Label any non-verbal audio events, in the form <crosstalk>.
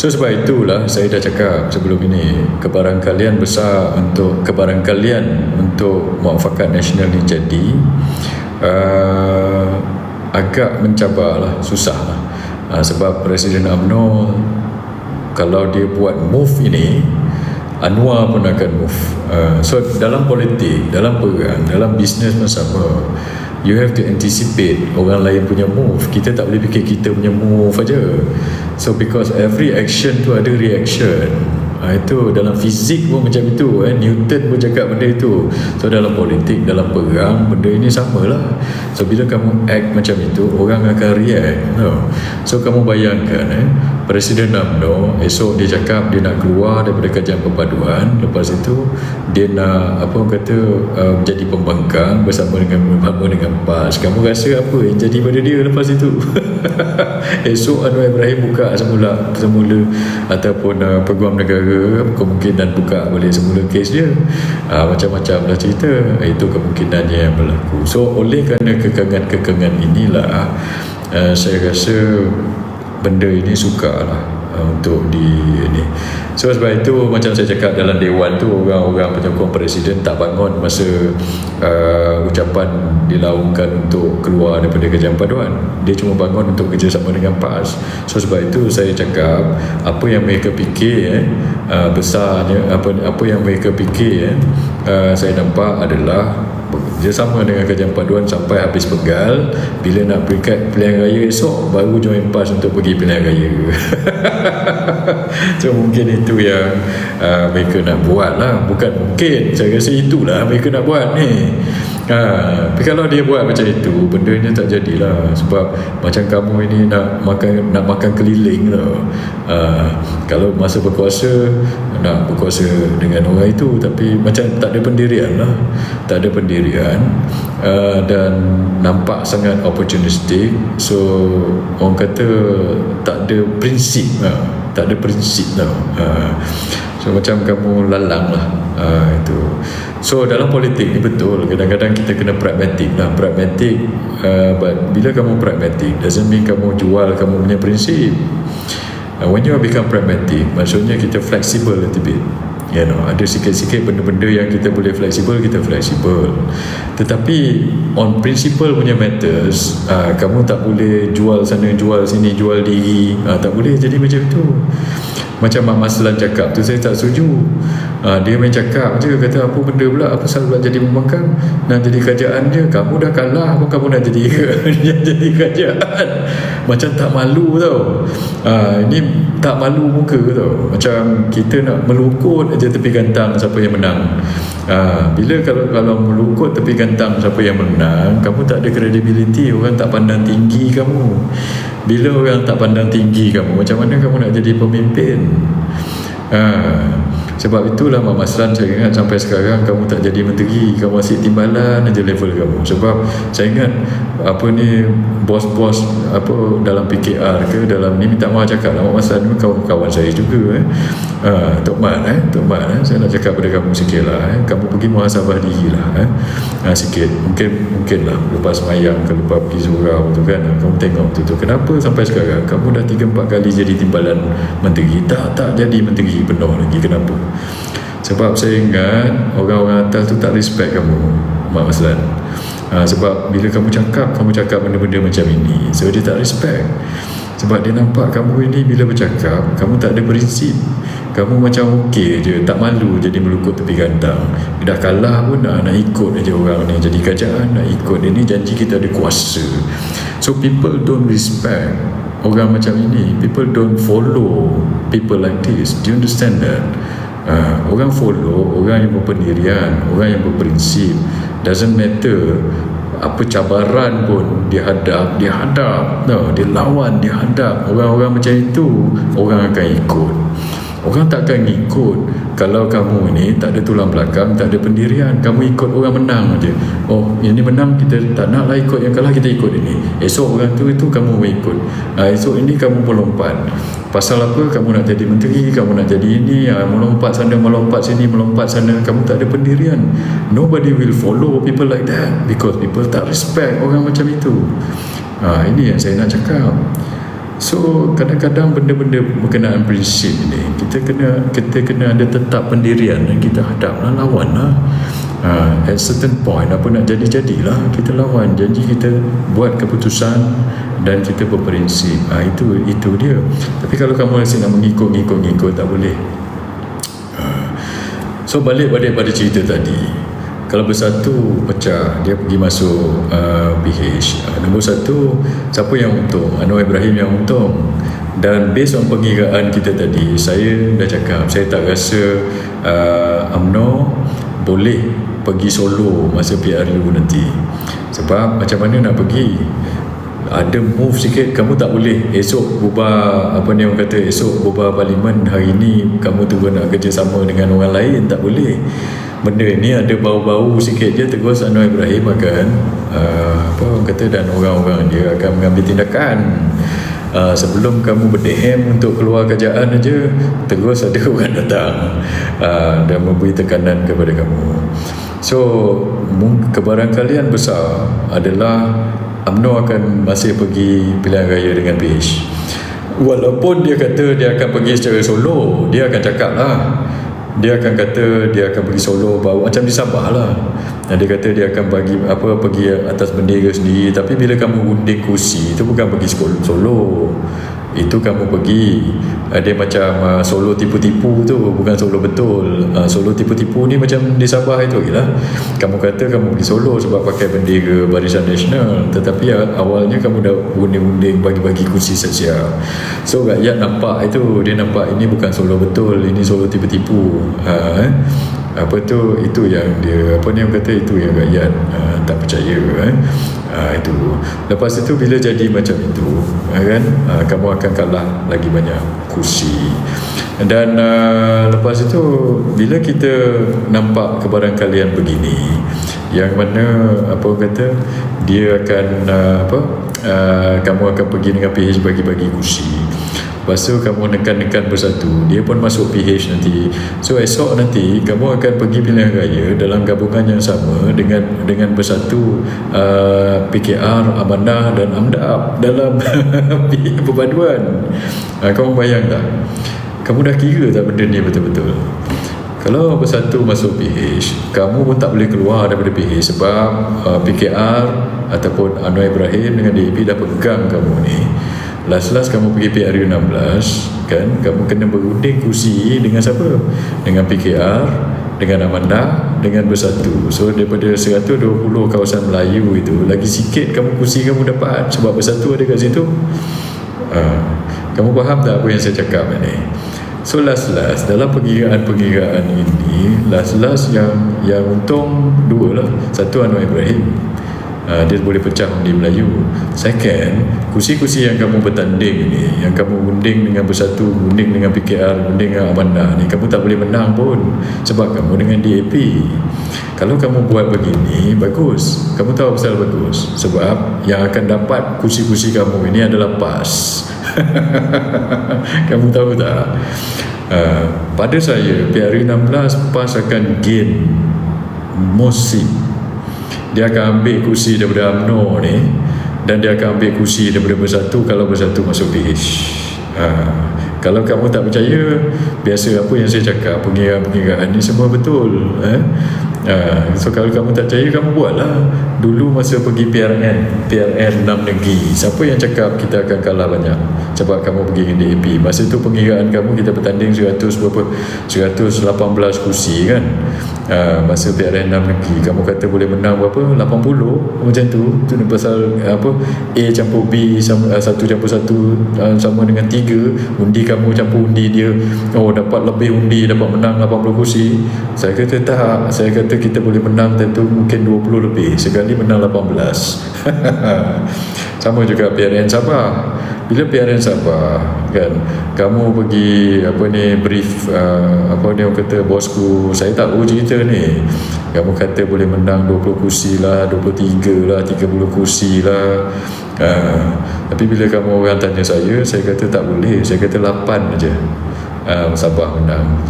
So sebab itulah saya dah cakap sebelum ini kebarangkalian besar untuk kebarangkalian untuk muafakat nasional ini jadi uh, agak mencabar lah, susah lah. Uh, sebab Presiden UMNO kalau dia buat move ini Anwar pun akan move. Uh, so dalam politik dalam perang dalam bisnes pun sama. You have to anticipate orang lain punya move. Kita tak boleh fikir kita punya move aja so because every action tu ada reaction ha, itu dalam fizik pun macam itu eh. Newton pun cakap benda itu so dalam politik dalam perang benda ini samalah so bila kamu act macam itu orang akan react no. so kamu bayangkan eh, Presiden UMNO esok dia cakap dia nak keluar daripada kajian perpaduan. Lepas itu dia nak apa kata uh, jadi pembangkang bersama dengan bersama dengan PAS kamu rasa apa yang jadi pada dia lepas itu? <laughs> Esok Anwar Ibrahim buka semula semula ataupun uh, peguam negara kemungkinan buka boleh semula kes dia. Uh, macam-macam lah cerita. Itu kemungkinannya yang berlaku. So oleh kerana kekangan-kekangan inilah uh, saya rasa benda ini suka lah uh, untuk di ini. So sebab itu macam saya cakap dalam dewan tu orang-orang penyokong presiden tak bangun masa uh, ucapan dilaungkan untuk keluar daripada kerajaan paduan. Dia cuma bangun untuk kerjasama dengan PAS. So sebab itu saya cakap apa yang mereka fikir eh, uh, besarnya apa apa yang mereka fikir eh, uh, saya nampak adalah bekerjasama dengan kajian paduan sampai habis pegal bila nak perikat pilihan raya esok baru join PAS untuk pergi pilihan raya. <laughs> So mungkin itu yang uh, mereka nak buat lah. Bukan mungkin. Saya rasa itulah mereka nak buat ni Ha, tapi kalau dia buat macam itu benda ni tak jadilah. Sebab macam kamu ini nak makan nak makan keliling tau. Ha, kalau masa berkuasa nak berkuasa dengan orang itu tapi macam tak ada pendirian lah. Tak ada pendirian uh, dan nampak sangat opportunistic. So orang kata tak ada prinsip uh, tak ada prinsip tau. Uh, so macam kamu lalang lah. Uh, itu. So dalam politik ni betul. Kadang-kadang kita kena pragmatik lah. Pragmatik uh, But bila kamu pragmatik Doesn't mean kamu jual kamu punya prinsip. Uh, When you become pragmatic Maksudnya kita flexible a little bit You know, ada sikit-sikit benda-benda yang kita boleh fleksibel, kita fleksibel. Tetapi on principle punya matters, uh, kamu tak boleh jual sana, jual sini, jual diri. Uh, tak boleh jadi macam itu macam Mak Maslan cakap tu saya tak setuju ha, dia main cakap je kata apa benda pula? Apa salah pula jadi membangkang nak jadi kerajaan dia. Kamu dah kalah apa kamu nak jadi? <laughs> Jadi kerajaan. Macam tak malu tau. Ha, ini tak malu muka tau. Macam kita nak melukut aja tepi gantang siapa yang menang. Ha, bila kalau kalau melukut tepi gantang siapa yang menang kamu tak ada credibility orang tak pandang tinggi kamu. Bila orang tak pandang tinggi kamu macam mana kamu nak jadi pemimpin? Ha, sebab itulah Mama Maslan saya ingat sampai sekarang kamu tak jadi menteri kamu masih timbalan aja level kamu sebab saya ingat apa ni bos-bos apa dalam PKR ke dalam ni minta maaf cakap lah Mama Maslan ni kawan-kawan saya juga eh. ha, Tok Mat eh. Tok Mat eh. saya nak cakap pada kamu sikit lah eh. kamu pergi muhasabah diri lah eh. ha, sikit mungkin mungkin lah lepas mayang ke lepas pergi surau tu kan kamu tengok tu tu kenapa sampai sekarang kamu dah 3-4 kali jadi timbalan menteri tak tak jadi menteri penuh lagi kenapa sebab saya ingat orang-orang atas tu tak respect kamu Mak Maslan ha, sebab bila kamu cakap kamu cakap benda-benda macam ini. So dia tak respect. Sebab dia nampak kamu ini bila bercakap kamu tak ada prinsip. Kamu macam okey je tak malu jadi melukut tepi gantang dah kalah pun nak, nak ikut aja orang ni. Jadi kerajaan nak ikut ini janji kita ada kuasa. So people don't respect orang macam ini. People don't follow people like this. Do you understand that uh, orang follow orang yang berpendirian orang yang berprinsip doesn't matter apa cabaran pun dihadap dihadap no, dia lawan dihadap orang-orang macam itu orang akan ikut orang tak akan ikut kalau kamu ni tak ada tulang belakang tak ada pendirian kamu ikut orang menang je. Oh yang ni menang kita tak nak lah ikut yang kalah kita ikut ini. Esok orang tu itu kamu ikut. Ha, esok ini kamu melompat pasal apa? Kamu nak jadi menteri kamu nak jadi ini ha, melompat sana melompat sini melompat sana. Kamu tak ada pendirian. Nobody will follow people like that because people tak respect orang macam itu. Ha, ini yang saya nak cakap. So kadang-kadang benda-benda berkenaan prinsip ni kita kena kita kena ada tetap pendirian dan kita hadaplah lawan lah. Uh, at certain point apa nak jadi-jadilah kita lawan. Janji kita buat keputusan dan kita berprinsip. Uh, itu itu dia. Tapi kalau kamu rasa nak mengikut-ngikut-ngikut tak boleh. Uh, so balik pada pada cerita tadi. Kalau bersatu pecah. Dia pergi masuk uh, PH uh, nombor satu siapa yang untung? Anwar Ibrahim yang untung dan based on pengiraan kita tadi saya dah cakap saya tak rasa uh, UMNO boleh pergi solo masa PRU nanti. Sebab macam mana nak pergi? Ada move sikit kamu tak boleh. Esok bubar apa ni orang kata esok bubar parlimen hari ni kamu tu nak kerjasama dengan orang lain tak boleh. Benda ni ada bau-bau sikit. Je terus Anwar Ibrahim akan uh, apa orang kata dan orang-orang dia akan mengambil tindakan uh, sebelum kamu berdehem untuk keluar kerajaan aja terus ada <laughs> orang datang. Uh, dan memberi tekanan kepada kamu. So kebarangkalian besar adalah UMNO akan masih pergi pilihan raya dengan PH walaupun dia kata dia akan pergi secara solo dia akan cakap lah. Dia akan kata dia akan pergi solo bawa macam di Sabah lah dan dia kata dia akan bagi apa pergi atas bendera sendiri. Tapi bila kamu unding kursi itu bukan pergi solo. Itu kamu pergi uh, dia macam uh, solo tipu-tipu tu bukan solo betul. Uh, solo tipu-tipu ni macam di Sabah itu lah kamu kata kamu pergi solo sebab pakai bendera barisan nasional. Tetapi uh, awalnya kamu dah unding-unding bagi-bagi kursi saja. So rakyat nampak itu dia nampak ini bukan solo betul ini solo tipu-tipu. Uh? Apa tu itu yang dia apa ni kata itu yang rakyat uh, tak percaya eh? uh, itu. Lepas itu bila jadi macam itu uh, kan uh, kamu akan kalah lagi banyak kursi. Dan uh, lepas itu bila kita nampak kebarangkalian begini yang mana apa kata dia akan uh, apa uh, kamu akan pergi dengan PH bagi-bagi kursi Lepas tu kamu nekan-nekan bersatu Dia pun masuk PH nanti So esok nanti Kamu akan pergi pilihan raya Dalam gabungan yang sama Dengan dengan bersatu uh, PKR, Amanah dan AMDAP Dalam <laughs> perpaduan uh, Kamu bayang tak? Kamu dah kira tak benda ni betul-betul? Kalau bersatu masuk PH Kamu pun tak boleh keluar daripada PH Sebab uh, PKR Ataupun Anwar Ibrahim dengan DAP dah pegang kamu ni Last-last kamu pergi PRU 16 kan? Kamu kena berunding kursi dengan siapa? Dengan PKR dengan Amanda dengan Bersatu. So daripada 120 kawasan Melayu itu lagi sikit kamu kursi kamu dapat. Sebab Bersatu ada kat situ. Uh, kamu faham tak apa yang saya cakap ni? So last-last dalam pengiraan-pengiraan ini last-last yang yang untung dua lah. Satu Anwar Ibrahim uh, dia boleh pecah di Melayu. Second kursi-kursi yang kamu bertanding ni yang kamu unding dengan bersatu unding dengan PKR unding dengan Amanda ni kamu tak boleh menang pun. Sebab kamu dengan DAP kalau kamu buat begini bagus. Kamu tahu pasal bagus. Sebab yang akan dapat kursi-kursi kamu ini adalah PAS. <laughs> Kamu tahu tak? Uh, pada saya PRU 16 PAS akan gain most dia akan ambil kursi daripada UMNO ni dan dia akan ambil kursi daripada bersatu kalau bersatu masuk PH ha. kalau kamu tak percaya biasa apa yang saya cakap pengiraan-pengiraan ni semua betul eh? Ha, so kalau kamu tak percaya kamu buatlah. Dulu masa pergi PRN PRN 6 negeri siapa yang cakap kita akan kalah banyak? Sebab kamu pergi dengan DAP masa tu pengiraan kamu kita bertanding 100 berapa? 118 kursi kan ha, masa PRN 6 negeri kamu kata boleh menang berapa? 80 macam tu. Tu pasal apa A campur B sama, 1 campur 1 sama dengan 3 undi kamu campur undi dia. Oh dapat lebih undi dapat menang 80 kursi. Saya kata tak. Saya kata kita boleh menang tentu mungkin 20 lebih. Sekali menang 18 <laughs> sama juga PRN Sabah bila PRN Sabah kan kamu pergi apa ni brief uh, apa ni orang kata bosku saya tak tahu cerita ni. Kamu kata boleh menang 20 kursi lah 23 lah 30 kursi lah. Uh, tapi bila kamu orang tanya saya saya kata tak boleh. Saya kata 8 aja. Uh, Sabah menang